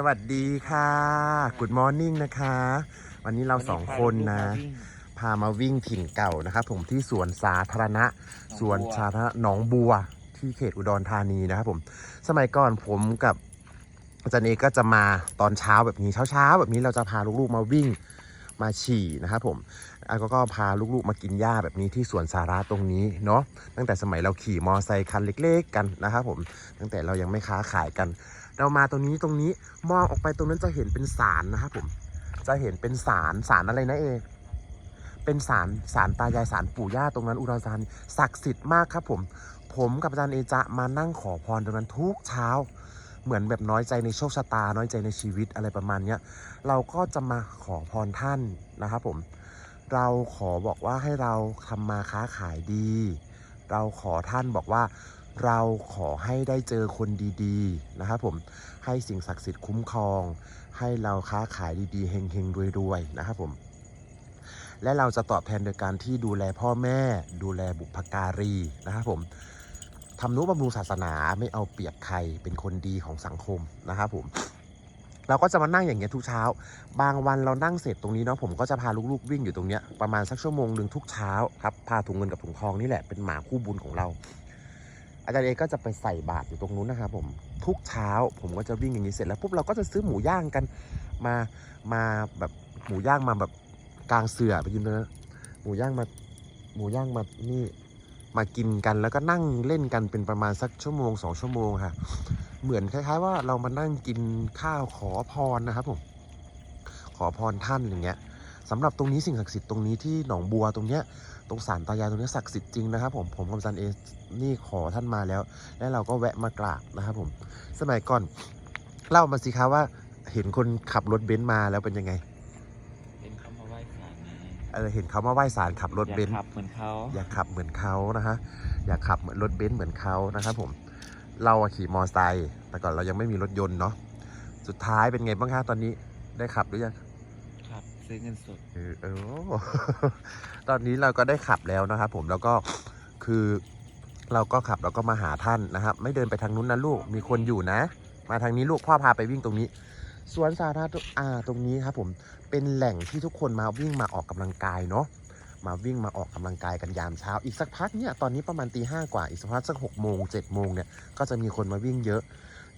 สวัสดีค่ะ Good Morning นะคะ วันนี้เราสองคนนะ พามาวิ่งถิ่นเก่านะครับผมที่สวนสาธารณะสวนสาธารณะหนองบัวที่เขตอุดรธานีนะครับผม สมัยก่อนผมกับอาจารย์เอกก็จะมาตอนเช้าแบบนี้เช้าๆแบบนี้เราจะพาลูกๆมาวิ่งมาฉี่นะครับผมแล้วก็พาลูกๆมากินหญ้าแบบนี้ที่สวนสาธารณะตรงนี้เนาะตั้งแต่สมัยเราขี่มอไซค์คันเล็ก ๆ กันนะครับผมตั้งแต่เรายังไม่ค้าขายกัน เรามาตรงนี้ตรงนี้มองออกไปตรงนั้นจะเห็นเป็นศาลนะครับผม จะเห็นเป็นศาลศาลอะไรนะเอ เป็นศาลศาลตายายศาลปู่ย่าตรงนั้นอุดรธานีศักดิ์สิทธิ์มากครับผม ผมกับอาจารย์เอจะมานั่งขอพรตรงนั้นทุกเช้า เหมือนแบบน้อยใจในโชคชะตา น้อยใจในชีวิตอะไรประมาณเนี้ย เราก็จะมาขอพรท่านนะครับผม เราขอบอกว่าให้เราทำมาค้าขายดี เราขอท่านบอกว่า เราขอให้ได้เจอคนดีๆนะครับผมให้สิ่งศักดิ์สิทธิ์คุ้มครอง ให้เราค้าขายดีๆเฮงๆรวยๆนะครับผมและเราจะตอบแทนโดยการที่ดูแลพ่อแม่ ดูแลบุพการีนะครับผมทำนุบำรุงศาสนาไม่เอาเปรียบใครเป็นคนดีของสังคมนะครับผมเราก็จะมานั่งอย่างเงี้ยทุกเช้า บางวันเรานั่งเสร็จตรงนี้เนาะผมก็จะพาลูกๆวิ่งอยู่ตรงเนี้ยประมาณสักชั่วโมงหนึ่งทุกเช้าครับพาถุงเงินกับถุงทองนี่แหละเป็นหมาคู่บุญของเรา อาจารย์เอก็จะไปใส่บาตรอยู่ตรงนู้นนะครับผมทุกเช้าผมก็จะวิ่งอย่างนี้เสร็จแล้วปุ๊บเราก็จะซื้อหมูย่างกันมามาแบบหมูย่างมาแบบกลางเสือไปกินนะหมูย่างมาหมูย่างมานี่มากินกันแล้วก็นั่งเล่นกันเป็นประมาณสักชั่วโมงสองชั่วโมงค่ะ เหมือนคล้ายๆว่าเรามานั่งกินข้าวขอพรนะครับผมขอพรท่านอย่างเงี้ย สำหรับตรงนี้สิ่งศักดิ์สิทธิ์ตรงนี้ที่หนองบัวตรงเนี้ยตรงศาลตายายตรงเนี้ยศักดิ์สิทธิ์จริงนะครับผมผมกับอาจันเอนี่ขอท่านมาแล้ว และเราก็แวะมากราบนะครับผมสมัยก่อนเล่ามาสิคะว่าเห็นคนขับรถเบนซ์มาแล้วเป็นยังไงเป็นเขามาไหว้ศาลไงเออเห็นเขามาไหว้ศาลขับรถอยากเบนซ์ขับเหมือนเขาอยากขับเหมือนเขานะฮะอยากขับเหมือนรถเบนซ์เหมือนเขานะครับผมเราอะขี่มอไซค์แต่ก่อนเรายังไม่มีรถยนต์เนาะสุดท้ายเป็นไงบ้างคะตอนนี้ได้ขับหรือยังขับ ซื้อเงินสด เออเออ ตอนนี้เราก็ได้ขับแล้วนะครับผมแล้วก็คือเราก็ขับแล้วก็มาหาท่านนะครับ ไม่เดินไปทางนู้นนะลูกมีคนอยู่นะ มาทางนี้ลูกพ่อพาไปวิ่งตรงนี้สวนสาธารณะอ่าตรงนี้ครับผมเป็นแหล่งที่ทุกคนมาวิ่งมาออกกำลังกายเนาะมาวิ่งมาออกกำลังกายกันยามเช้า อีกสักพักเนี่ยตอนนี้ประมาณตีห้ากว่าอีกสักพักสักหกโมงเจ็ดโมงเนี่ยก็จะมีคนมาวิ่งเยอะ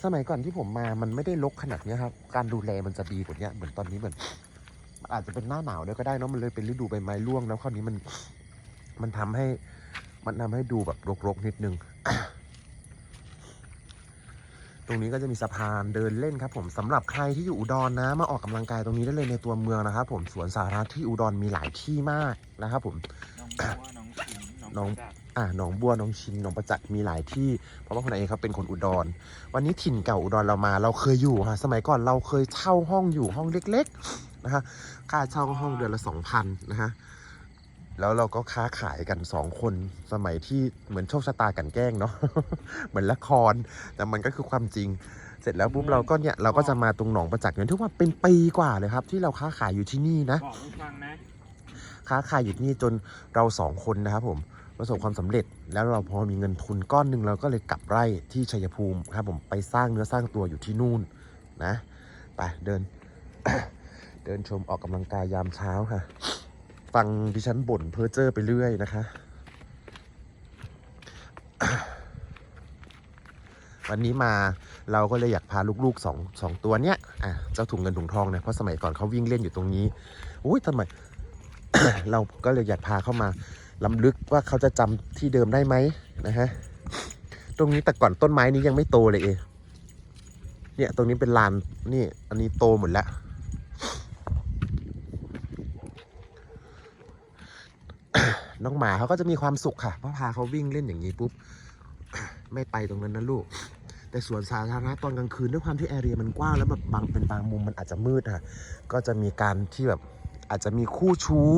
สมัยก่อนที่ผมมามันไม่ได้รกขนาดนี้ครับการดูแลมันจะดีกว่านี้เหมือนตอนนี้เหมือน อาจจะเป็นหน้าหนาวด้วยก็ได้เนอะมันเลยเป็นฤดูใบไม้ร่วงแล้วคราวนี้มันมันทำให้มันทำให้ดูแบบรกๆนิดนึง ตรงนี้ก็จะมีสะพานเดินเล่นครับผมสำหรับใครที่อยู่อุดรนะ มาออกกำลังกายตรงนี้ได้เลยในตัวเมืองนะครับ ผมสวนสาธารณะที่อุดรมีหลายที่มากนะครับผมน้องบัวน้องชิงน้องจักรอ่าหนองบัวหนองชินหนองประจักษ์มีหลายที่ เพราะว่าคนเองเขาเป็นคนอุดร วันนี้ถิ่นเก่าอุดรเรามา เราเคยอยู่ค่ะ สมัยก่อนเราเคยเช่าห้องอยู่ห้องเล็ก ๆ นะคะค่าเช่าห้องเดือนละสองพันนะคะแล้วเราก็ค้าขายกันสองคนสมัยที่เหมือนโชคชะตากันแกล้งเนาะเหมือนละคร แต่มันก็คือความจริง เสร็จแล้วปุ๊บเราก็เนี่ยเราก็จะมาตรงหนองประจักษ์เนี่ยทุกว่าเป็นปีกว่าเลยครับ ที่เราค้าขายอยู่ที่นี่นะบอกฟังนะค้าขายอยู่ที่นี่จนเราสองคนนะครับผมประสบความสำเร็จแล้วเราพอมีเงินทุนก้อนหนึ่งเราก็เลยกลับไร่ที่ชัยภูมิครับผมไปสร้างเนื้อสร้างตัวอยู่ที่นู่นนะ ไปเดิน เดินชมออกกำลังกายยามเช้าค่ะ ฟังดิฉันบ่นเพ้อเจ้อไปเรื่อยนะคะ วันนี้มาเราก็เลยอยากพาลูกๆสองสองตัวเนี้ยอะเจ้าถุงเงินถุงทองเนี่ยเพราะสมัยก่อนเขาวิ่งเล่นอยู่ตรงนี้อุ้ยทำไมเราก็เลยอยากพาเข้ามาลำลึกว่าเขาจะจำที่เดิมได้ไหมนะฮะตรงนี้แต่ก่อนต้นไม้นี้ยังไม่โตเลยเอเนี่ยตรงนี้เป็นลานนี่อันนี้โตหมดแล้ว น้องหมาเขาก็จะมีความสุขค่ะเพราะพาเขาวิ่งเล่นอย่างนี้ปุ๊บไม่ไปตรงนั้นนะลูก แต่สวนสาธารณะตอนกลางคืนด้วยความที่แอเรียมันกว้างแล้วแบบบางเป็นบางมุมมันอาจจะมืดค่ะก็จะมีการที่แบบอาจจะมีคู่ชู้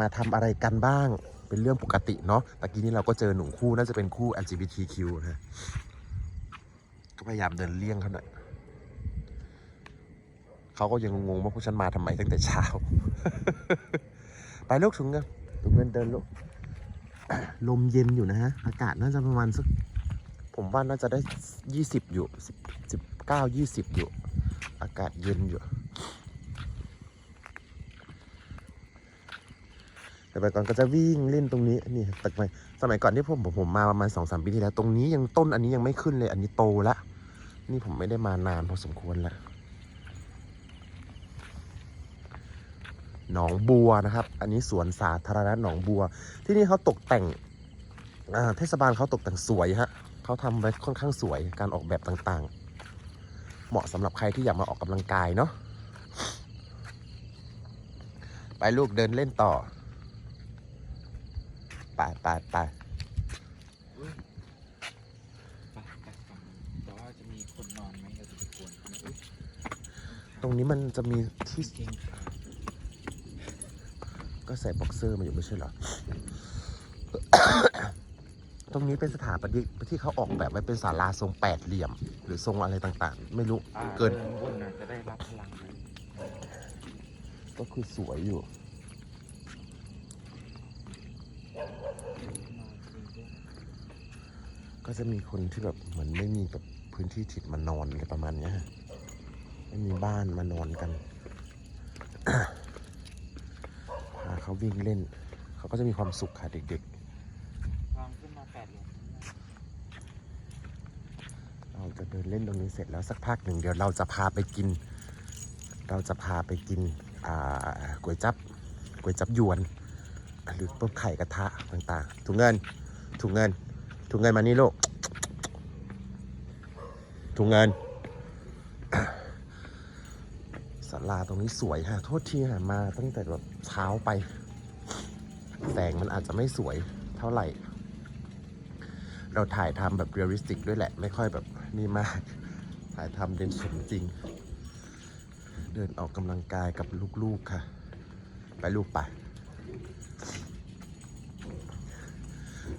มาทำอะไรกันบ้าง เป็นเรื่องปกติเนาะตะกี้นี้เราก็เจอหนุ่มคู่น่าจะเป็นคู่ LGBTQ นะก็พยายามเดินเลี่ยงเขาหน่อยเขาก็ยังงงว่าพวกฉันมาทำไมตั้งแต่เช้า ไปลูกถุงเงิน ถุงเงินเดินลูกลมเย็นอยู่นะฮะ อากาศน่าจะประมาณสัก ผมว่าน่าจะได้ยี่สิบอยู่สิบสิบเก้ายี่สิบอยู่ อากาศเย็นอยู่แต่ไปก่อนก็จะวิ่งเล่นตรงนี้นี่แต่ไปสมัยก่อนที่ผมผมผมมาประมาณสองสามปีที่แล้ว ตรงนี้ยังต้นอันนี้ยังไม่ขึ้นเลย อันนี้โตแล้วนี่ผมไม่ได้มานานพอสมควรแล้ว หนองบัวนะครับ อันนี้สวนสาธารณะหนองบัว ที่นี่เขาตกแต่งอ่าเทศบาลเขาตกแต่งสวยฮะเขาทำไว้ค่อนข้างสวยการออกแบบต่างๆ เหมาะสำหรับใครที่อยากมาออกกำลังกายเนาะไปลูกเดินเล่นต่อไปไปไปไปไปฝั่งนู้นแต่ว่าจะมีคนนอนไหมเราจะไปกวนเขาไหมอุ๊ยตรงนี้มันจะมีที่เก่งขาก็ใส่บ็อกเซอร์มาอยู่ไม่ใช่เหรอ ตรงนี้เป็นสถาปนิกที่เขาออกแบบไว้เป็นศาลาทรงแปดเหลี่ยม หรือทรงอะไรต่างๆ ไม่รู้อ่าเกินบนน่ะจะได้รับพลังนะก็คือสวยอยู่นอนจริงด้วยก็จะมีคนที่แบบเหมือนไม่มีแบบพื้นที่ถิ่นมานอนอะไรประมาณเนี้ยฮะไม่มีบ้านมานอนกัน พา เขาวิ่งเล่น เขาก็จะมีความสุขค่ะเด็กลองขึ้นมาแปดเหรียญๆ เราจะเดินเล่นตรงนี้เสร็จแล้วสักพักหนึ่งเดี๋ยวเราจะพาไปกิน เราจะพาไปกินอ่าก๋วยจับก๋วยจับยวน หรือต้มไข่กระทะต่างๆ ถุงเงิน ถุงเงิน ถุงเงินมานี่ลูก ถุงเงิน ศาลาตรงนี้สวยฮะโทษทีฮะมาตั้งแต่แบบเช้าไป แสงมันอาจจะไม่สวยเท่าไหร่ เราถ่ายทำแบบเรียลลิสติกด้วยแหละ ไม่ค่อยแบบนี่มาก ถ่ายทำเด่นสมจริง เดินออกกำลังกายกับลูกๆค่ะ ไปลูกไป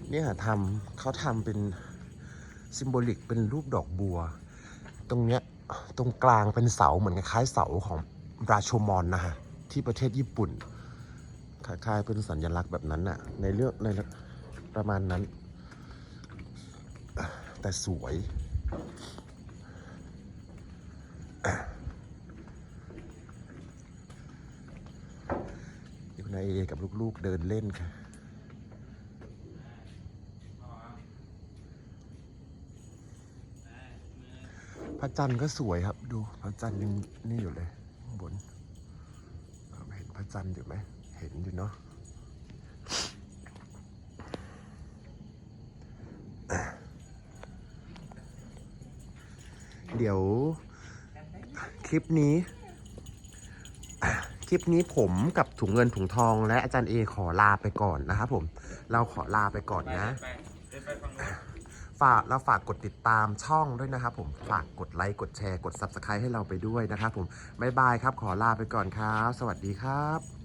เนี่ยทำเขาทำเป็น ซิมโบลิกเป็นรูปดอกบัว ตรงเนี้ย ตรงกลางเป็นเสาเหมือนคล้ายเสาของราโชมอนนะฮะที่ประเทศญี่ปุ่นคล้ายๆเป็นสัญลักษณ์แบบนั้นน่ะในเรื่องในประมาณนั้น แต่สวย อยู่ในเอกับลูกๆเดินเล่นค่ะ พ ระจันทร์ก็สวยครับ ดูพระจันทร์ยังนี่อยู่เลยข้างบนเอ่อเห็นพระจันทร์อยู่ไหมเห็นอยู่เนาะเดี๋ยวคลิปนี้ คลิปนี้ผมกับถุงเงินถุงทอง และอาจารย์เอขอลาไปก่อนนะครับผม เราขอลาไปก่อนนะ ฝากเราฝากกดติดตามช่องด้วยนะครับผมฝากกดไลค์กดแชร์กด Subscribe ให้เราไปด้วยนะครับผมบ๊ายบายครับขอลาไปก่อนครับ สวัสดีครับ